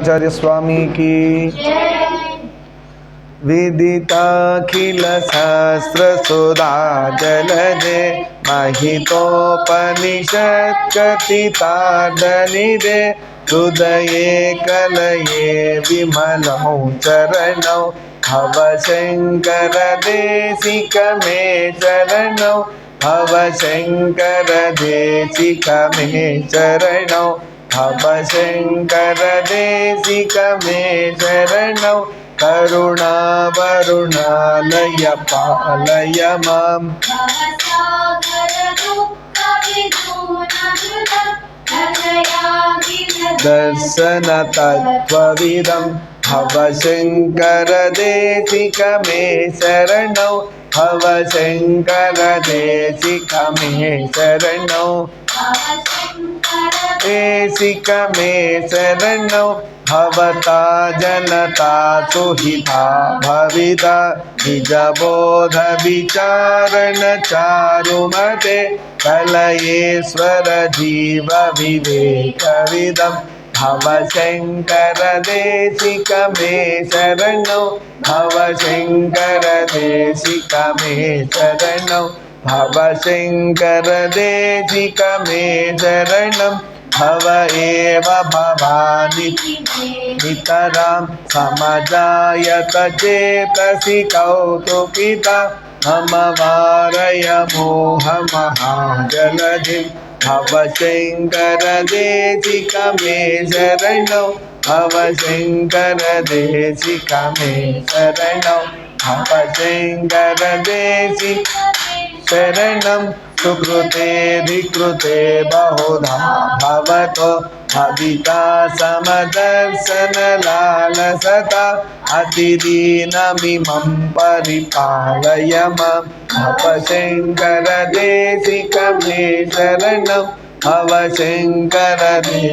आचार्य स्वामी की विदिताखिल सहस्र सुधा जलदे महितोपनिषत् कथितार्धनिदे हृदये कलये विमलौ चरणौ। भव शङ्कर देशिक मे चरणौ। भव शङ्कर देशिक मे चरणौ। भव शङ्कर मे चरणौ करुणावरुणालय पालय माम्। दर्शनतत्त्वविदं भव शङ्कर देशिक मे शरणौ भव शङ्कर देशिक मे शरणौ। देशिक मे शरणौ भवता जनता सुहिता भविता। निजबोध विचारण चारुमते कलयेश्वर जीव विवेकविदं भव शङ्कर देशिक मे शरणौ, भव शङ्कर देशिक मे शरणौ। भव शङ्कर देशिक मे शरणं भव एव भवानि। नितरां समजायत चेतसि कौतुकिता मम वारय मोहमहाजलधिं। भव शङ्कर देशिक मे शरणौ भव शङ्कर देशिक मे शरणौ भव शङ्कर देशिक शरणं सुकृते विकृते बहुधा भवतो भविता समदर्शनलालसता अतिदीनमिमं परिपालय माँ। भव शङ्कर देशिक मे शरणं। भव शङ्कर दे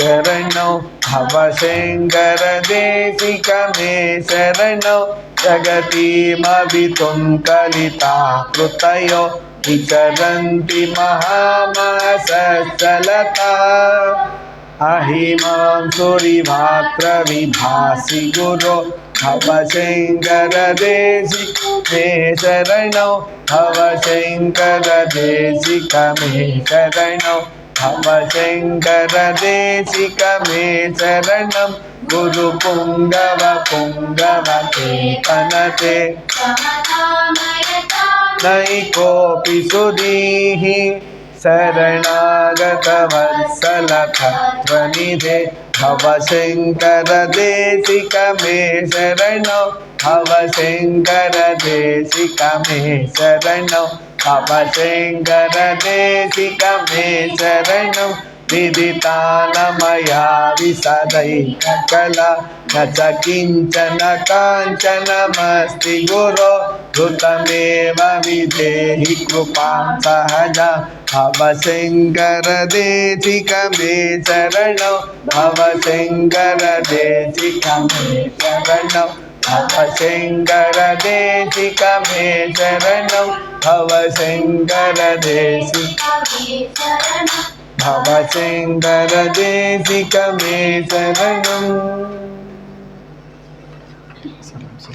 शरणौ भवसि कमे शरणौ जगतीमवितुं कलिता कृतयो विचरन्ति महामसलता अहिमां सुरिमात्रविभासि गुरो हव शृङ्गरदेशि मे शरणौ हव शृङ्गरदेशिकमे शरणौ भव शङ्कर देशिक मे शरणं गुरुपुङ्गव पुङ्गव केतनते नैकोऽपि सुधीः शरणागतवत्सलतत्त्वनिधे भव शङ्कर देशिक मे शरणौ भव शङ्कर देशिक मे शरणौ भव शङ्कर देशिक मे शरणौ विदितान मया विशदैककला न च किंचन काञ्चनमस्ति गुरो धृतमेव विधेहि कृपां सहजा। भव शङ्कर देशिक मे शरणौ भव शङ्कर देशिक मे शरणौ भव शङ्कर देशिक मे शरणौ भव शङ्कर देशिक भव शङ्कर देशिक मे शरणम्